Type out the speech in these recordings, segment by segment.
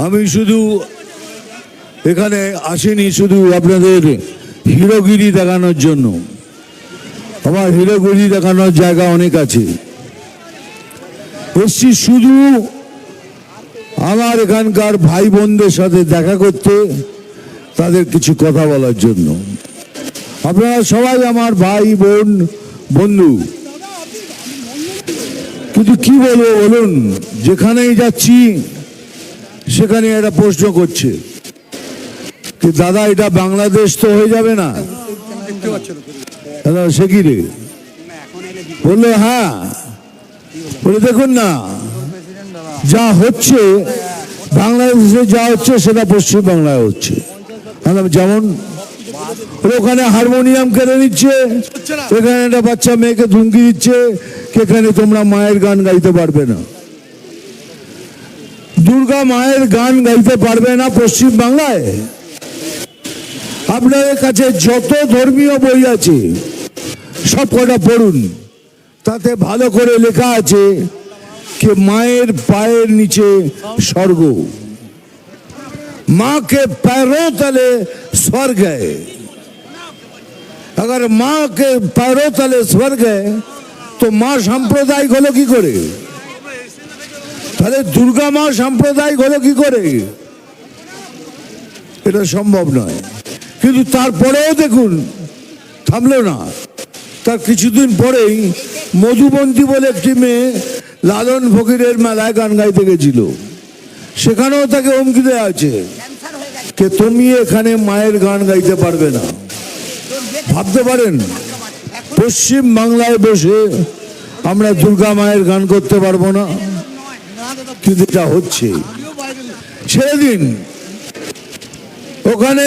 আমি শুধু এখানে আসিনি, শুধু আপনাদের হিরোগিরি দেখানোর জন্য। আমার হিরোগিরি দেখানোর জায়গা অনেক আছে। এসছি শুধু আমার এখানকার ভাই বোনদের সাথে দেখা করতে, তাদের কিছু কথা বলার জন্য। আপনারা সবাই আমার ভাই, বোন, বন্ধু। কিন্তু কি বলব বলুন, যেখানেই যাচ্ছি সেখানে এটা প্রশ্ন করছে দাদা, এটা বাংলাদেশ তো হয়ে যাবে না? দাদা, সে কি রে? বলল হ্যাঁ। বলে, দেখুন না, যা হচ্ছে, বাংলাদেশে যা হচ্ছে, সেটা পশ্চিম বাংলায় হচ্ছে। মানে যেমন ওখানে হারমোনিয়াম কেড়ে নিচ্ছে এখানে একটা বাচ্চা মেয়েকে ধুমকি দিচ্ছে এখানে তোমরা মায়ের গান গাইতে পারবে না। দুর্গা মায়ের গান গাইতে পারবে না পশ্চিম বাংলায় আপনাদের কাছে যত ধর্মীয় বই আছে সব কটা পড়ুন তাতে ভালো করে লেখা আছে कि मायर पायर नीचे स्वर्ग माँ के पैरों तले स्वर्ग है अगर माँ के पैरों तले स्वर्ग है তো মা সাম্প্রদায়িক হলো কি করে তাহলে দুর্গা মা সাম্প্রদায়িক হলো কি করে? এটা সম্ভব নয়। কিন্তু তারপরেও দেখুন, থামলো না। তার কিছুদিন পরেই মধুবন্তী বলে একটি মেয়ে লালন ফকিরের মেলায় গান গাইতে গেছিল। সেখানেও তাকে হুমকি দেওয়া আছে যে তুমি এখানে মায়ের গান গাইতে পারবে না? ভাবতে পারেন পশ্চিম বাংলায় বসে আমরা দুর্গা মায়ের গান করতে পারব না। কিন্তু এটা হচ্ছে। ছেড়ে দিন ওখানে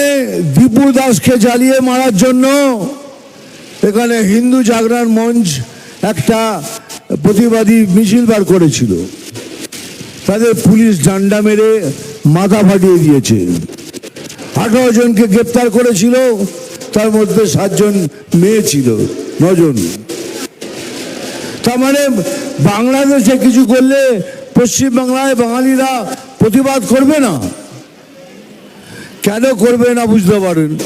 দীপু দাসকে জ্বালিয়ে মারার জন্য এখানে হিন্দু জাগরণ মঞ্চ একটা প্রতিবাদী মিছিল বার করেছিল। তাদের পুলিশ ডান্ডা মেরে মাথা ফাটিয়ে দিয়েছে। আঠারো জনকে গ্রেপ্তার করেছিল, তার মধ্যে সাতজন মেয়ে ছিল, নজন। তার মানে বাংলাদেশে কিছু করলে পশ্চিম বাংলায় বাঙালিরা প্রতিবাদ করবে না? কেন করবে না বুঝতে পারেন?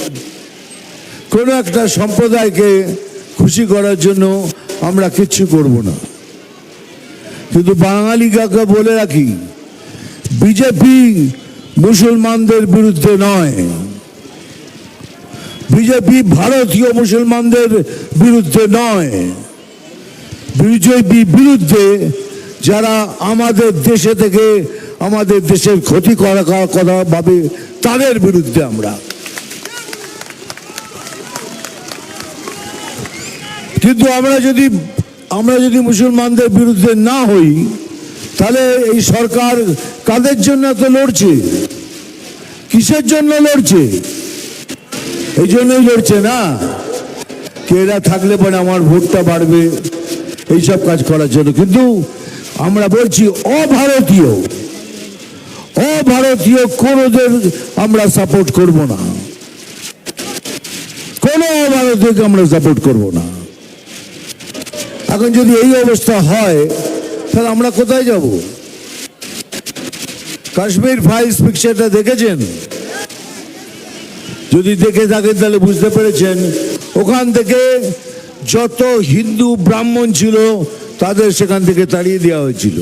কোনো একটা সম্প্রদায়কে খুশি করার জন্য আমরা কিচ্ছু করব না। কিন্তু বাঙালি কাকে বলে রাখি, বিজেপি মুসলমানদের বিরুদ্ধে নয়। বিজেপি ভারতীয় মুসলমানদের বিরুদ্ধে নয়। বিজেপি বিরুদ্ধে যারা আমাদের দেশে থেকে আমাদের দেশের ক্ষতি করা কথা ভাবে তাদের বিরুদ্ধে আমরা। কিন্তু আমরা যদি আমরা যদি মুসলমানদের বিরুদ্ধে না হই, তাহলে এই সরকার কাদের জন্য তো লড়ছে? কিসের জন্য লড়ছে? এই জন্যই লড়ছে না? কে এরা থাকলে পরে আমার ভোটটা বাড়বে, এইসব কাজ করার জন্য। কিন্তু আমরা বলছি অভারতীয়। অভারতীয় কোনোদের আমরা সাপোর্ট করব না। কোনো অভারতীয়কে আমরা সাপোর্ট করব না। এখন যদি এই অবস্থা হয়, তাহলে আমরা কোথায় যাব? কাশ্মীর ফাইলস পিকচারটা দেখেছেন? যদি দেখে থাকেন, তাহলে বুঝতে পেরেছেন। ওখান থেকে যত হিন্দু ব্রাহ্মণ ছিল তাদের সেখান থেকে তাড়িয়ে দেওয়া হয়েছিল।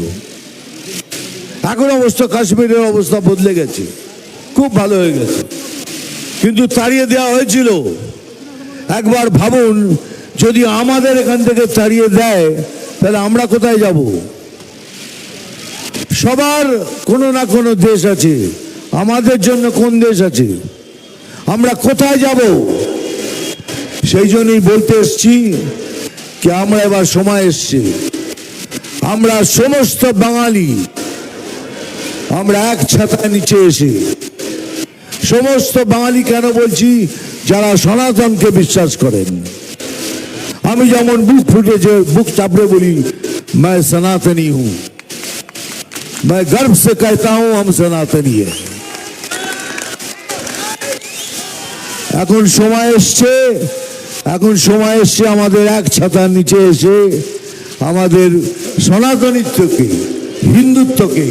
এখন অবস্থা কাশ্মীরের অবস্থা বদলে গেছে। খুব ভালো হয়ে গেছে। কিন্তু তাড়িয়ে দেওয়া হয়েছিল। একবার ভাবুন, যদি আমাদের এখান থেকে তাড়িয়ে দেয়, তাহলে আমরা কোথায় যাব? সবার কোনো না কোনো দেশ আছে। আমাদের জন্য কোন দেশ আছে? আমরা কোথায় যাব? সেই জন্যই বলতে এসছি কি আমরা এবার সময় এসছে আমরা সমস্ত বাঙালি আমরা এক ছাতার নিচে এসে সমস্ত বাঙালি কেন বলছি যারা সনাতনকে বিশ্বাস করেন আমি যেমন বুক ফুটে যে বুক চাপড়ে বলি मैं सनातनी हूं मैं गर्व से कहता हूं हम सनातनी है এখন সময় এসছে এখন সময় এসছে আমাদের এক ছাতার নিচে এসে আমাদের সনাতনিত্বকে, হিন্দুত্বকে,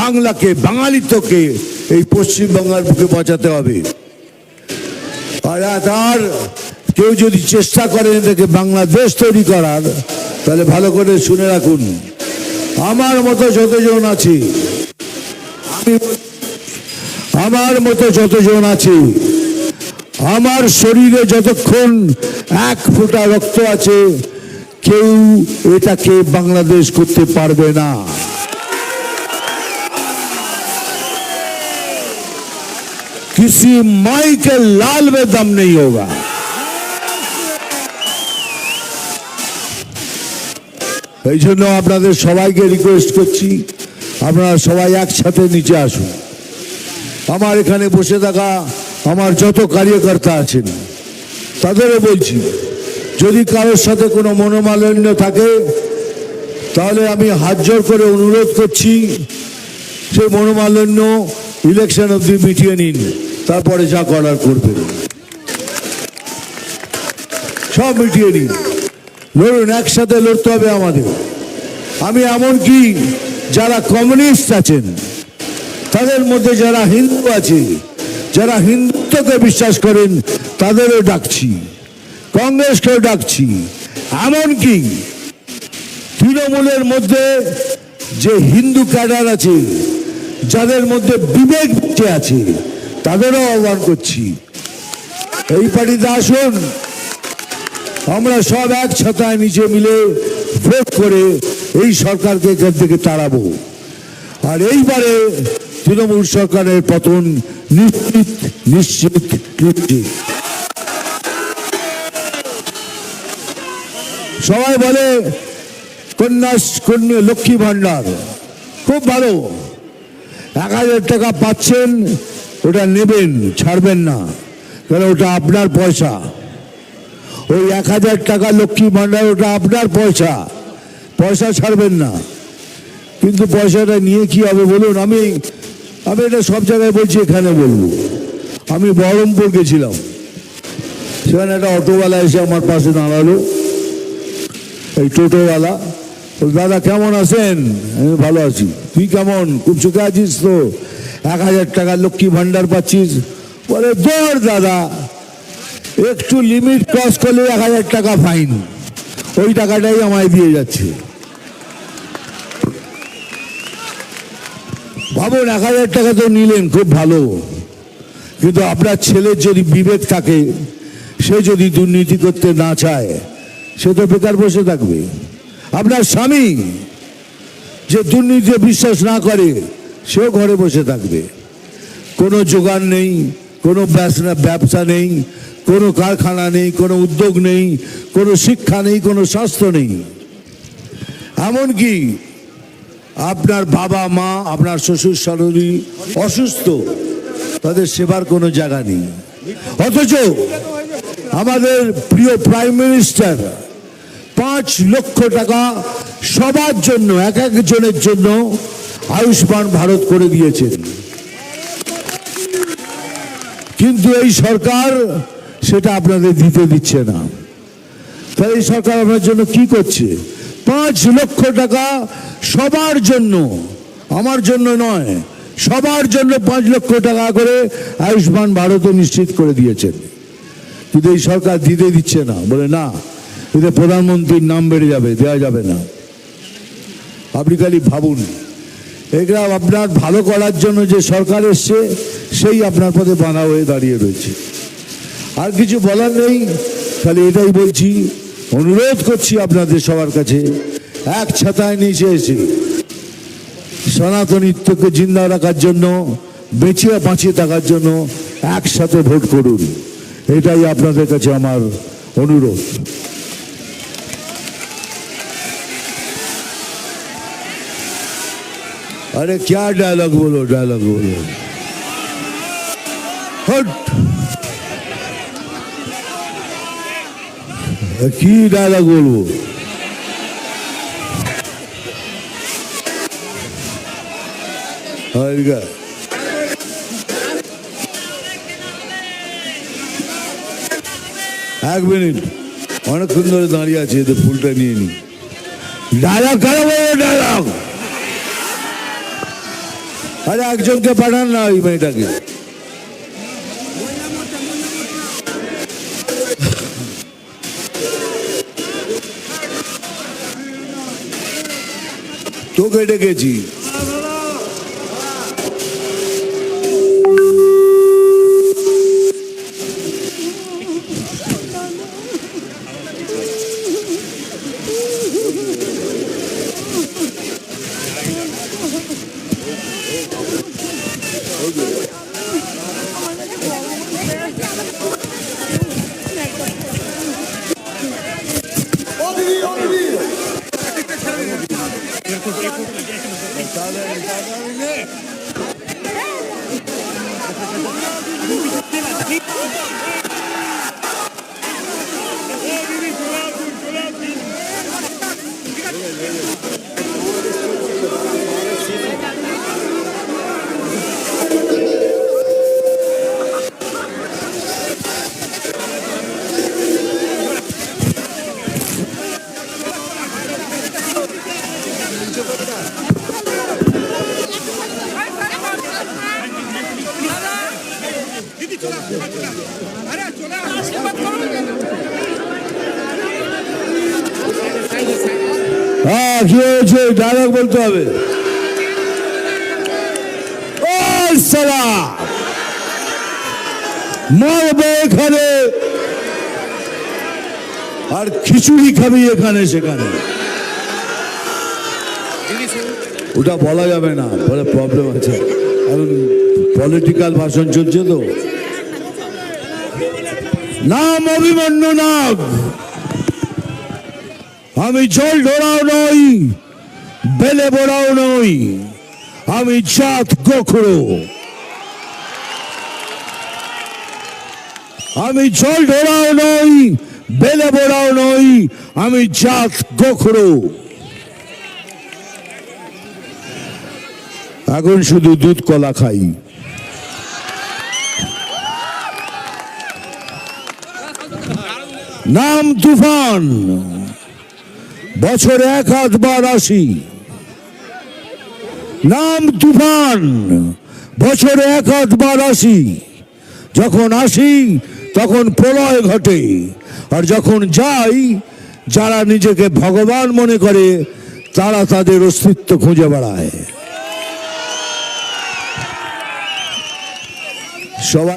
বাংলাকে, বাঙালিত্বকে এই পশ্চিমবাংলার বুকে বাঁচাতে হবে। আর তার কেউ যদি চেষ্টা করেন এটাকে বাংলাদেশ তৈরি করার, তাহলে ভালো করে শুনে রাখুন। আমার মতো যতজন আছে, আমার মতো যতজন আছে আমার শরীরে যতক্ষণ এক ফোঁটা রক্ত আছে কেউ এটাকে বাংলাদেশ করতে পারবে না किसी माई के लाल में दम नहीं होगा এই জন্য আপনাদের সবাইকে রিকোয়েস্ট করছি আপনারা সবাই একসাথে নিচে আসুন আমার এখানে বসে থাকা আমার যত কার্যকর্তা আছেন, তাদেরও বলছি, যদি কারোর সাথে কোনো মনোমালিন্য থাকে, তাহলে আমি হাত করে অনুরোধ করছি, সেই মনোমালিন্য ইলেকশন অবধি মিটিয়ে নিন, তারপরে যা করার করবেন। সব মিটিয়ে নিন। লড়ুন, একসাথে লড়তে হবে আমাদের। আমি এমনকি যারা কমিউনিস্ট আছেন, তাদের মধ্যে যারা হিন্দু আছে যারা হিন্দুত্বকে বিশ্বাস করেন, তাদেরও ডাকছি। কংগ্রেসকেও ডাকছি। এমনকি তৃণমূলের মধ্যে যে হিন্দু ক্যাডার আছে, যাদের মধ্যে বিবেক আছে, তাদেরও আহ্বান করছি। এই পার্টিতে আসুন। আমরা সব এক ছাতায় নিচে মিলে ভোট করে এই সরকারকে এখান থেকে তাড়াবো। আর এইবারে তৃণমূল সরকারের পতন নিশ্চিত নিশ্চিত নিশ্চিত সবাই বলে কন্যা কন্যা, লক্ষ্মী ভাণ্ডার। খুব ভালো। এক হাজার টাকা পাচ্ছেন, ওটা নেবেন, ছাড়বেন না। কারণ ওটা আপনার পয়সা। ওই এক হাজার টাকা লক্ষ্মী ভাণ্ডার, ওটা আপনার পয়সা। পয়সা ছাড়বেন না। কিন্তু পয়সাটা নিয়ে কি হবে বলুন? আমি আমি এটা সব জায়গায় বলছি, এখানে বলব। আমি বহরমপুর গেছিলাম। সেখানে একটা অটোওয়ালা এসে আমার পাশে দাঁড়াল। এই টোটোওয়ালা দাদা, কেমন আছেন? আমি, ভালো আছি। তুই কেমন? খুব সুখে আছিস তো? এক হাজার টাকা লক্ষ্মী ভাণ্ডার পাচ্ছিস? বলে দৌড় দাদা। একটু লিমিট ক্রস করলে এক হাজার টাকা ফাইন ওই টাকাটাই আমায় দিয়ে যাচ্ছে। ভাবুন এক হাজার টাকা তো নিলেন, খুব ভালো। কিন্তু আপনার ছেলের যদি বিবেক থাকে, সে যদি দুর্নীতি করতে না চায়, সে তো বেকার বসে থাকবে। আপনার স্বামী যে দুর্নীতিতে বিশ্বাস না করে, সেও ঘরে বসে থাকবে। কোনো যোগান নেই, কোনো ব্যবসা নেই, কোনো কারখানা নেই, কোনো উদ্যোগ নেই, কোনো শিক্ষা নেই, কোনো স্বাস্থ্য নেই। এমনকি আপনার বাবা, মা, আপনার শ্বশুর, শাশুড়ি অসুস্থ, তাদের সেবার কোনো জায়গা নেই। অথচ আমাদের প্রিয় প্রাইম মিনিস্টার পাঁচ লক্ষ টাকা সবার জন্য, এক একজনের জন্য আয়ুষ্মান ভারত করে দিয়েছেন। কিন্তু এই সরকার সেটা আপনাদের দিতে দিচ্ছে না। তাই এই সরকার আপনার জন্য কি করছে? পাঁচ লক্ষ টাকা সবার জন্য, আমার জন্য নয়, সবার জন্য পাঁচ লক্ষ টাকা করে আয়ুষ্মান ভারতও নিশ্চিত করে দিয়েছেন। কিন্তু এই সরকার দিতে দিচ্ছে না, বলে না, এতে প্রধানমন্ত্রীর নাম বেড়ে যাবে দেওয়া যাবে না। আপনি খালি ভাবুন এগুলা আপনার ভালো করার জন্য যে সরকার এসছে, সেই আপনার পথে বাঁধা হয়ে দাঁড়িয়ে রয়েছে। আর কিছু বলার নেই তাহলে এটাই বলছি, অনুরোধ করছি আপনাদের সবার কাছে এক ছাতায় নিচে এসে সনাতনিত্বকে জিন্দা রাখার জন্য বেঁচে বাঁচিয়ে থাকার জন্য একসাথে ভোট করুন এটাই আপনাদের কাছে আমার অনুরোধ अरे क्या डायलॉग बोलो डायलॉग बोलो हट কি ডায়লগ বলবো হরিকা এক মিনিট অনেকক্ষণ ধরে দাঁড়িয়ে আছে এতে ফুলটা নিয়ে নি। ডায়লগ কেন বলব ডায়লগ আরে একজনকে পাঠান না ওই মেয়েটাকে। তোকে ডেকেছি। Okay. হ্যাঁ কি হয়েছে ডায়লগ বলতে হবে। সালা! মারবে এখানে। আর খিচুড়ি খাবি এখানে, সেখানে। ওটা বলা যাবে না, বলে প্রবলেম আছে। এখন পলিটিক্যাল ভাষণ চলছে তো। নাম অভিমন্যু নাগ। আমি জল ঢোড়াও নই, বেলে বোড়াও নই, আমি জাত গোখরো। আমি জল ঢোড়াও নই, বেলে বোড়াও নই, আমি জাত গোখরো। এখন শুধু দুধ কলা খাই। নাম তুফান। বছরে এক আধবার আসি নাম তুফান, বছরে এক আধবার আসি যখন আসি, তখন প্রলয় ঘটে। আর যখন যাই, যারা নিজেকে ভগবান মনে করে, তারা তাদের অস্তিত্ব খুঁজে বেড়ায়। সবাই